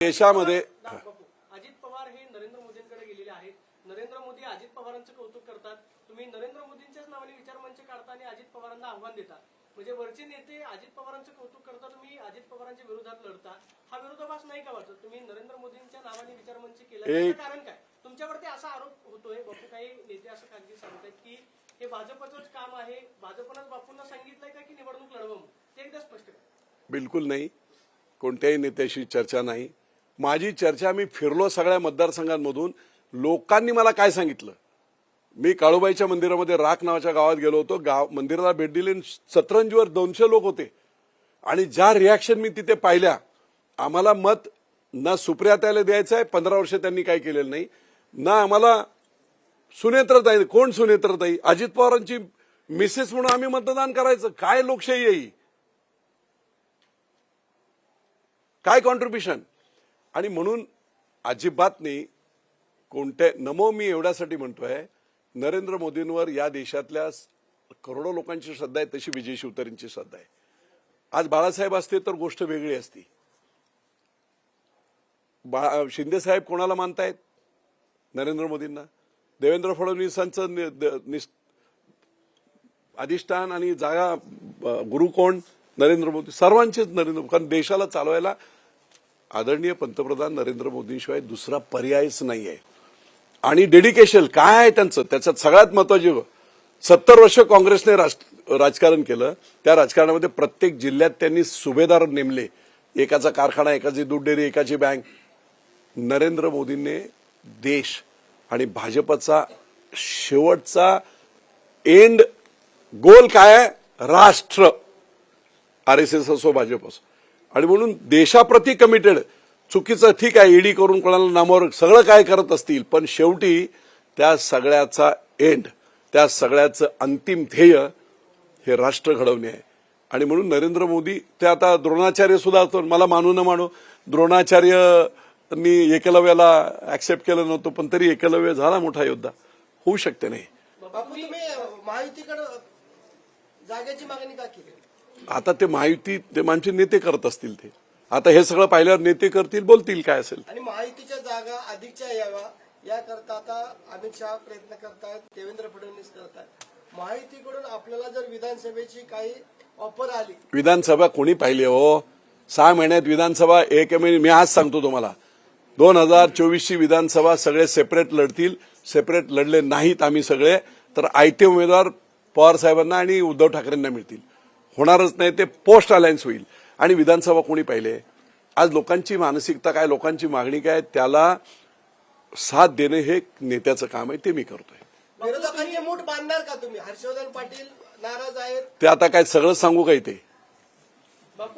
देशामध्ये अजित पवार हे नरेंद्र मोदींकडे गेलेले आहेत. नरेंद्र मोदी अजित पवारांचं कौतुक करतात. तुम्ही नरेंद्र मोदींच्याच नावाने विचारमंच काढता आणि अजित पवारांना आव्हान देता. म्हणजे वरचे नेते अजित पवारांचं कौतुक करता तुम्ही अजित पवारांच्या विरोधात लढता. हा विरोधाभास नाही का वाटत? तुम्ही नरेंद्र मोदींच्या नावाने विचारमंच केला. कारण काय? तुमच्यावरती असा आरोप होतोय बापू काही नेते असं कागदी सांगतात की हे भाजपचंच काम आहे. भाजपनंच बापूंना सांगितलंय का की निवडणूक लढवं म्हणून? ते एकदा स्पष्ट बिलकुल नाही. कोणत्याही नेत्याशी चर्चा नाही. माझी चर्चा मी फिरलो सगळ्या मतदारसंघांमधून. लोकांनी मला काय सांगितलं? मी काळूबाईच्या मंदिरामध्ये राख नावाच्या गावात गेलो होतो. गाव मंदिराला भेट दिली सतरंजीवर दोनशे लोक होते. आणि ज्या रिॲक्शन मी तिथे पाहिल्या आम्हाला मत ना सुप्रियाताईला द्यायचं आहे पंधरा वर्ष त्यांनी काय केलेलं नाही. ना आम्हाला सुनेत्रताई कोण सुनेत्रताई? अजित पवारांची मिसेस म्हणून आम्ही मतदान करायचं. काय लोकशाही आहे काय कॉन्ट्रीब्युशन आणि म्हणून अजिबात नाही कोणत्या नमो मी एवढ्यासाठी म्हणतोय नरेंद्र मोदींवर या देशातल्या करोडो लोकांची श्रद्धा आहे तशी विजय शिवतरींची श्रद्धा आहे. आज बाळासाहेब असते तर गोष्ट वेगळी असती. बा शिंदे साहेब कोणाला मानतायत? नरेंद्र मोदींना. देवेंद्र फडणवीसांचं नि- निस- अधिष्ठान आणि जागा गुरु कोण नरेंद्र मोदी सर्वांचेच नरेंद्र कारण देशाला चालवायला आदरणीय पंतप्रधान नरेंद्र मोदींशिवाय दुसरा पर्यायच नाही आहे आणि डेडिकेशन काय आहे त्यांचं? त्याच्यात सगळ्यात महत्वाची सत्तर वर्ष काँग्रेसने राज- राजकारण केलं. त्या राजकारणामध्ये प्रत्येक जिल्ह्यात त्यांनी सुभेदार नेमले. एकाचा कारखाना एकाची दूध डेअरी एकाची बँक. नरेंद्र मोदींनी देश आणि भाजपचा शेवटचा एंड गोल काय आहे? राष्ट्र. आर एस एस असो भाजप असो. आणि म्हणून देशाप्रती कमिटेड चुकीचं ठीक आहे ईडी करून कोणाला नामावर सगळं काय करत असतील पण शेवटी त्या सगळ्याचा एंड त्या सगळ्याचं अंतिम ध्येय हे राष्ट्र घडवणे आहे. आणि म्हणून नरेंद्र मोदी ते आता द्रोणाचार्य सुद्धा असतो मला मानू न मानू द्रोणाचार्यनी एकलव्याला ऍक्सेप्ट केलं नव्हतं पण तरी एकलव्य झाला मोठा योद्धा. होऊ शकते नाही. महायुतीकडे जागेची मागणी का केली? आता ते माहिती ते आमचे नेते करत असतील ते. आता हे सगळं पाहिल्यावर नेते करतील बोलतील काय असेल. आणि महायुतीच्या जागा अधिकच्या याव्या याकरता आता अमित शहा प्रयत्न करतायत देवेंद्र फडणवीस करतायत. महायुतीकडून आपल्याला जर विधानसभेची काही ऑफर आली. विधानसभा कोणी पाहिली हो? सहा महिन्यात विधानसभा एक महिने मी आज सांगतो तुम्हाला. दोन हजार चोवीसची विधानसभा सगळे सेपरेट लढतील सेपरेट लढले नाहीत आम्ही सगळे तर आयते उमेदवार पवार साहेबांना आणि उद्धव ठाकरेंना मिळतील. होणारच नाही ते पोस्ट अलायन्स होईल. आणि विधानसभा कोणी पाहिले? आज लोकांची मानसिकता काय लोकांची मागणी काय त्याला साथ देणे हे नेत्याचं काम आहे ते मी करतोय. विरोधकांचे मूठ बांधणार का तुम्ही? हर्षवर्धन पाटील नाराज आहेत. ते आता काय सगळं सांगू का इथे?